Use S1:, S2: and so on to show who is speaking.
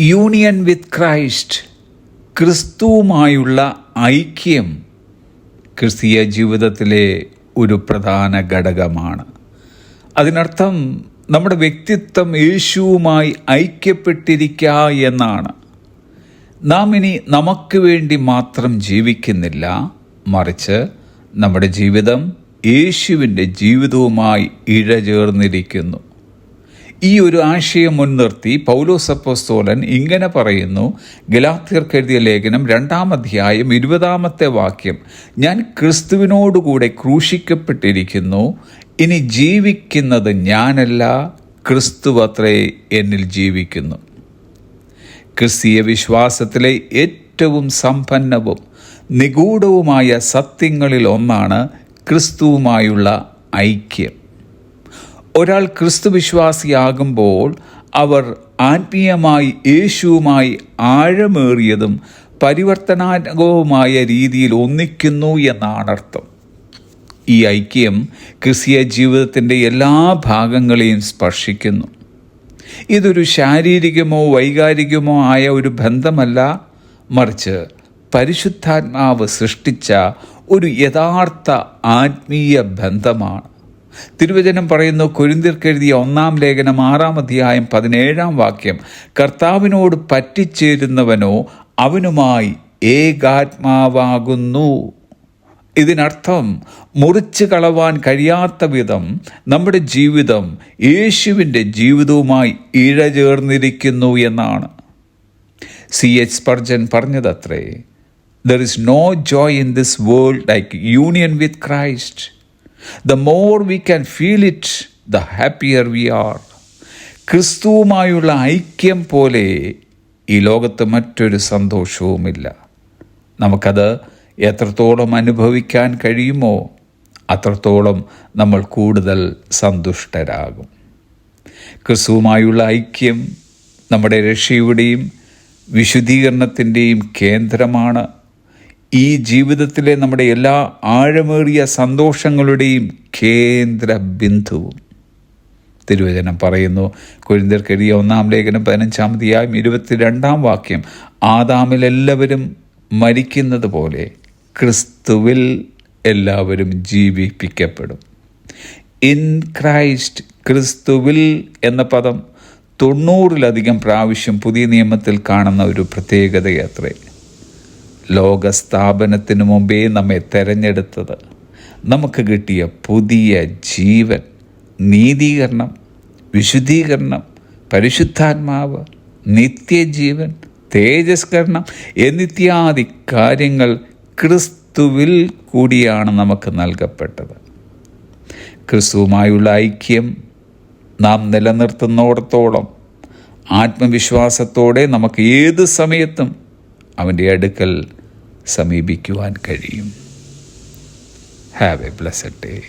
S1: Union with Christ ക്രിസ്തുവുമായുള്ള ഐക്യം ക്രിസ്തീയ ജീവിതത്തിലെ ഒരു പ്രധാന ഘടകമാണ്. അതിനർത്ഥം നമ്മുടെ വ്യക്തിത്വം യേശുവുമായി ഐക്യപ്പെട്ടിരിക്കുക എന്നാണ്. നാം ഇനി നമുക്ക് വേണ്ടി മാത്രം ജീവിക്കുന്നില്ല. മറിച്ച് നമ്മുടെ ജീവിതം യേശുവിന്റെ ജീവിതവുമായി ഇഴചേർന്നിരിക്കുന്നു. ഈ ഒരു ആശയം മുൻനിർത്തി പൗലോസപ്പോസ്തോലൻ ഇങ്ങനെ പറയുന്നു ഗലാത്യർക്കെഴുതിയ ലേഖനം രണ്ടാം അധ്യായം ഇരുപതാമത്തെ വാക്യം ഞാൻ ക്രിസ്തുവിനോടുകൂടെ ക്രൂശിക്കപ്പെട്ടിരിക്കുന്നു ഇനി ജീവിക്കുന്നത് ഞാനല്ല ക്രിസ്തുവത്രേ എന്നിൽ ജീവിക്കുന്നു. ക്രിസ്തീയ വിശ്വാസത്തിലെ ഏറ്റവും സമ്പന്നവും നിഗൂഢവുമായ സത്യങ്ങളിൽ ഒന്നാണ് ക്രിസ്തുവുമായുള്ള ഐക്യം. ഒരാൾ ക്രിസ്തു വിശ്വാസിയാകുമ്പോൾ അവർ ആത്മീയമായി യേശുവുമായി ആഴമേറിയതും പരിവർത്തനാത്മകവുമായ രീതിയിൽ ഒന്നിക്കുന്നു എന്നാണ് അർത്ഥം. ഈ ഐക്യം ക്രിസ്തീയ ജീവിതത്തിന്റെ എല്ലാ ഭാഗങ്ങളെയും സ്പർശിക്കുന്നു. ഇതൊരു ശാരീരികമോ വൈകാരികമോ ആയ ഒരു ബന്ധമല്ല മറിച്ച് പരിശുദ്ധാത്മാവ് സൃഷ്ടിച്ച ഒരു യഥാർത്ഥ ആത്മീയ ബന്ധമാണ്. തിരുവചനം പറയുന്നു കുരിന്തിർക്കെഴുതിയ ഒന്നാം ലേഖനം ആറാം അധ്യായം പതിനേഴാം വാക്യം കർത്താവിനോട് പറ്റിച്ചേരുന്നവനോ അവനുമായി ഏകാത്മാവാകുന്നു. ഇതിനർത്ഥം മുറിച്ചു കളവാൻ കഴിയാത്ത വിധം നമ്മുടെ ജീവിതം യേശുവിന്റെ ജീവിതവുമായി ഇഴചേർന്നിരിക്കുന്നു എന്നാണ്. C. H. Spurgeon പറഞ്ഞതത്രേ there is no joy in this world like union with Christ the more we can feel it the happier we are ക്രിസ്തുവുമായുള്ള ഐക്യം പോലെ ഈ ലോകത്ത് മറ്റൊരു സന്തോഷവുമില്ല. നമുക്കത് എത്രത്തോളം അനുഭവിക്കാൻ കഴിയുമോ അത്രത്തോളം നമ്മൾ കൂടുതൽ സന്തുഷ്ടരാകും. ക്രിസ്തുവുമായുള്ള ഐക്യം നമ്മുടെ രക്ഷയുടെയും വിശുദ്ധീകരണത്തിന്റെയും കേന്ദ്രമാണ്. ഈ ജീവിതത്തിലെ നമ്മുടെ എല്ലാ ആഴമേറിയ സന്തോഷങ്ങളുടെയും കേന്ദ്ര ബിന്ദുവും. തിരുവചനം പറയുന്നു കുരിന്തർക്കെഴുതിയ ഒന്നാം ലേഖനം പതിനഞ്ചാം തീയായും ഇരുപത്തിരണ്ടാം വാക്യം ആദാമിൽ എല്ലാവരും മരിക്കുന്നത് പോലെ ക്രിസ്തുവിൽ എല്ലാവരും ജീവിപ്പിക്കപ്പെടും. ഇൻ ക്രൈസ്റ്റ് ക്രിസ്തുവിൽ എന്ന പദം തൊണ്ണൂറിലധികം പ്രാവശ്യം പുതിയ നിയമത്തിൽ കാണുന്ന ഒരു പ്രത്യേകതയത്രേ. ലോകസ്ഥാപനത്തിനു മുമ്പേ നമ്മെ തെരഞ്ഞെടുത്തത്. നമുക്ക് കിട്ടിയ പുതിയ ജീവൻ നീതീകരണം വിശുദ്ധീകരണം പരിശുദ്ധാത്മാവ് നിത്യജീവൻ തേജസ്കരണം എന്നിത്യാദി കാര്യങ്ങൾ ക്രിസ്തുവിൽ കൂടിയാണ് നമുക്ക് നൽകപ്പെട്ടത്. ക്രിസ്തുവുമായുള്ള ഐക്യം നാം നിലനിർത്തുന്നിടത്തോളം ആത്മവിശ്വാസത്തോടെ നമുക്ക് ഏത് സമയത്തും അവന്റെ അടുക്കൽ സമീപിക്കുവാൻ കഴിയും. Have A blessed day